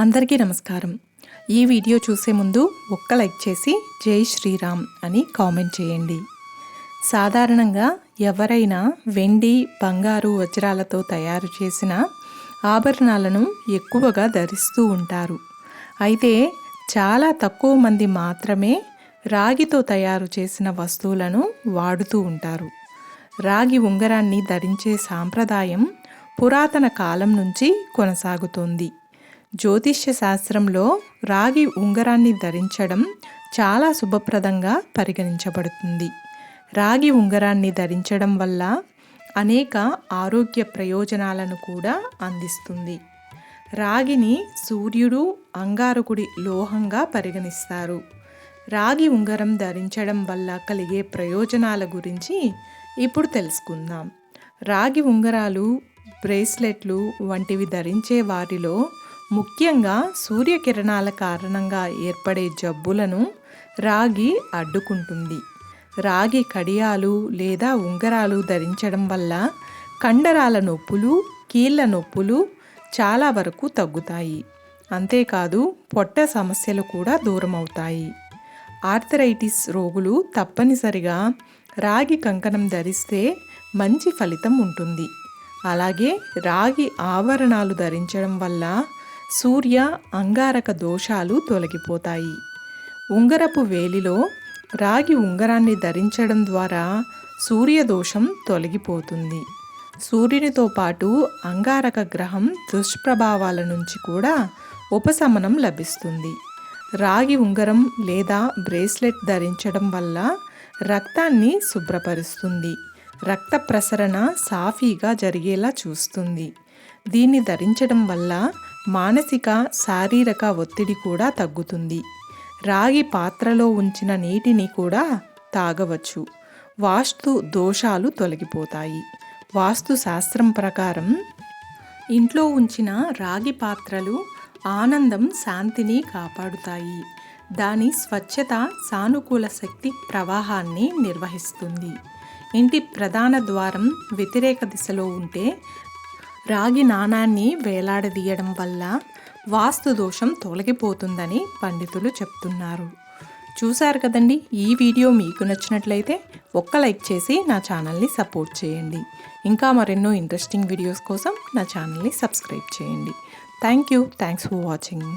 అందరికీ నమస్కారం. ఈ వీడియో చూసే ముందు ఒక్క లైక్ చేసి జై శ్రీరామ్ అని కామెంట్ చేయండి. సాధారణంగా ఎవరైనా వెండి బంగారు వజ్రాలతో తయారు చేసిన ఆభరణాలను ఎక్కువగా ధరిస్తూ ఉంటారు. అయితే చాలా తక్కువ మంది మాత్రమే రాగితో తయారు చేసిన వస్తువులను వాడుతూ ఉంటారు. రాగి ఉంగరాన్ని ధరించే సాంప్రదాయం పురాతన కాలం నుంచి కొనసాగుతోంది. జ్యోతిష్య శాస్త్రంలో రాగి ఉంగరాన్ని ధరించడం చాలా శుభప్రదంగా పరిగణించబడుతుంది. రాగి ఉంగరాన్ని ధరించడం వల్ల అనేక ఆరోగ్య ప్రయోజనాలను కూడా అందిస్తుంది. రాగిని సూర్యుడు అంగారకుడి లోహంగా పరిగణిస్తారు. రాగి ఉంగరం ధరించడం వల్ల కలిగే ప్రయోజనాల గురించి ఇప్పుడు తెలుసుకుందాం. రాగి ఉంగరాలు బ్రేస్లెట్లు వంటివి ధరించే వారిలో ముఖ్యంగా సూర్యకిరణాల కారణంగా ఏర్పడే జబ్బులను రాగి అడ్డుకుంటుంది. రాగి కడియాలు లేదా ఉంగరాలు ధరించడం వల్ల కండరాల నొప్పులు కీళ్ళ నొప్పులు చాలా వరకు తగ్గుతాయి. అంతేకాదు పొట్ట సమస్యలు కూడా దూరం అవుతాయి ఆర్థరైటిస్ రోగులు తప్పనిసరిగా రాగి కంకణం ధరిస్తే మంచి ఫలితం ఉంటుంది. అలాగే రాగి ఆభరణాలు ధరించడం వల్ల సూర్య అంగారక దోషాలు తొలగిపోతాయి. ఉంగరపు వేలిలో రాగి ఉంగరాన్ని ధరించడం ద్వారా సూర్యదోషం తొలగిపోతుంది. సూర్యునితో పాటు అంగారక గ్రహం దుష్ప్రభావాల నుంచి కూడా ఉపశమనం లభిస్తుంది. రాగి ఉంగరం లేదా బ్రేస్లెట్ ధరించడం వల్ల రక్తాన్ని శుభ్రపరుస్తుంది. రక్త ప్రసరణ సాఫీగా జరిగేలా చూస్తుంది. దీన్ని ధరించడం వల్ల మానసిక శారీరక ఒత్తిడి కూడా తగ్గుతుంది. రాగి పాత్రలో ఉంచిన నీటిని కూడా తాగవచ్చు. వాస్తు దోషాలు తొలగిపోతాయి. వాస్తు శాస్త్రం ప్రకారం ఇంట్లో ఉంచిన రాగి పాత్రలు ఆనందం శాంతిని కాపాడుతాయి. దాని స్వచ్ఛత సానుకూల శక్తి ప్రవాహాన్ని నిర్వహిస్తుంది. ఇంటి ప్రధాన ద్వారం వ్యతిరేక దిశలో ఉంటే రాగి నాణాన్ని వేలాడదీయడం వల్ల వాస్తు దోషం తొలగిపోతుందని పండితులు చెప్తున్నారు. చూశారు కదండి ఈ వీడియో మీకు నచ్చినట్లయితే ఒక్క లైక్ చేసి నా ఛానల్ని సపోర్ట్ చేయండి. ఇంకా మరెన్నో ఇంట్రెస్టింగ్ వీడియోస్ కోసం నా ఛానల్ని సబ్స్క్రైబ్ చేయండి. Thank you. Thanks for watching.